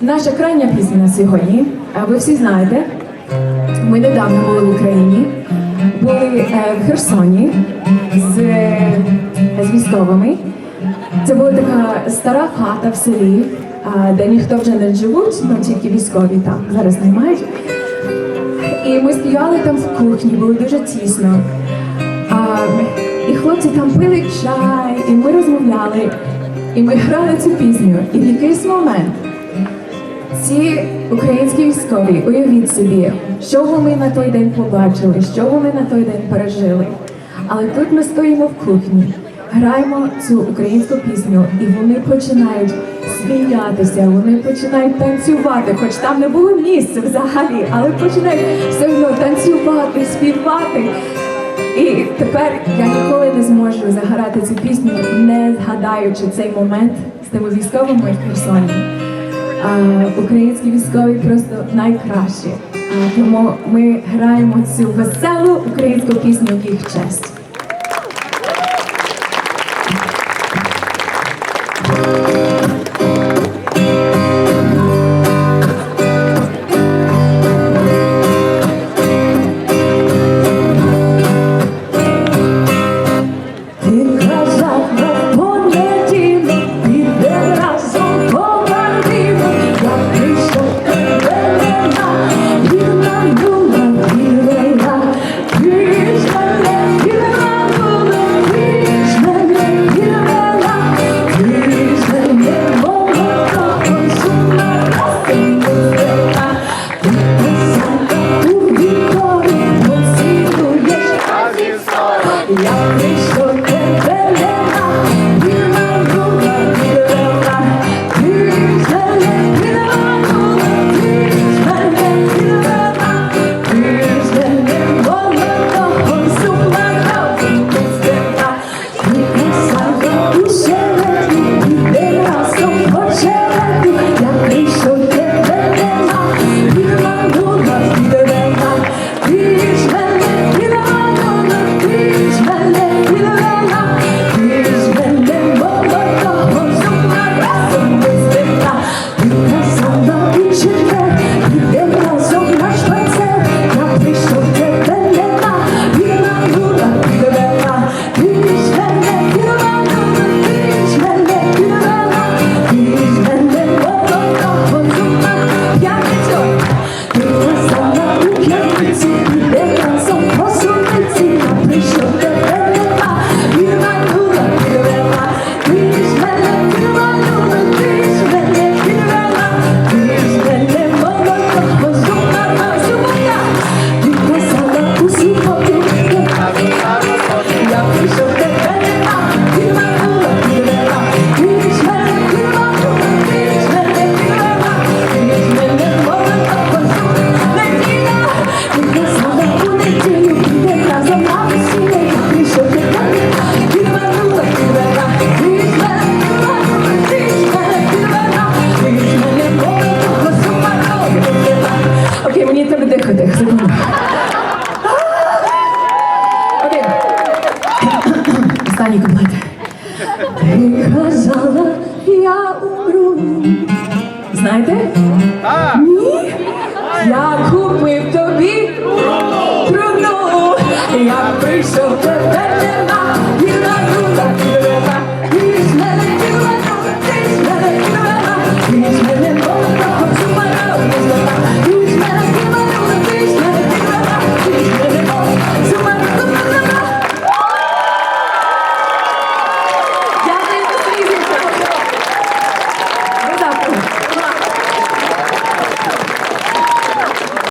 Наша крайня пісня на сьогодні. Ви всі знаєте, ми недавно були в Україні, були е, в Херсоні з, е, з військовими. Це була така стара хата в селі, де ніхто вже не живуть, ну тільки військові там зараз наймають. І ми стояли там в кухні, було дуже тісно. І хлопці там пили чай, і ми розмовляли, і ми грали цю пісню. І в якийсь момент ці українські військові, уявіть собі, що вони на той день побачили, що вони на той день пережили. Але тут ми стоїмо в кухні, граємо цю українську пісню, і вони починають сміятися, вони починають танцювати, хоч там не було місця взагалі, але починають все одно танцювати, співати. І тепер я ніколи не зможу заграти цю пісню, не згадаючи цей момент з тими військовими в Херсоні. Українські військові просто найкращі. Тому ми граємо цю веселу українську пісню в їх честь. Я прийшов Останній куплет. Ти казала, я умру. Знаєте? Ні? Як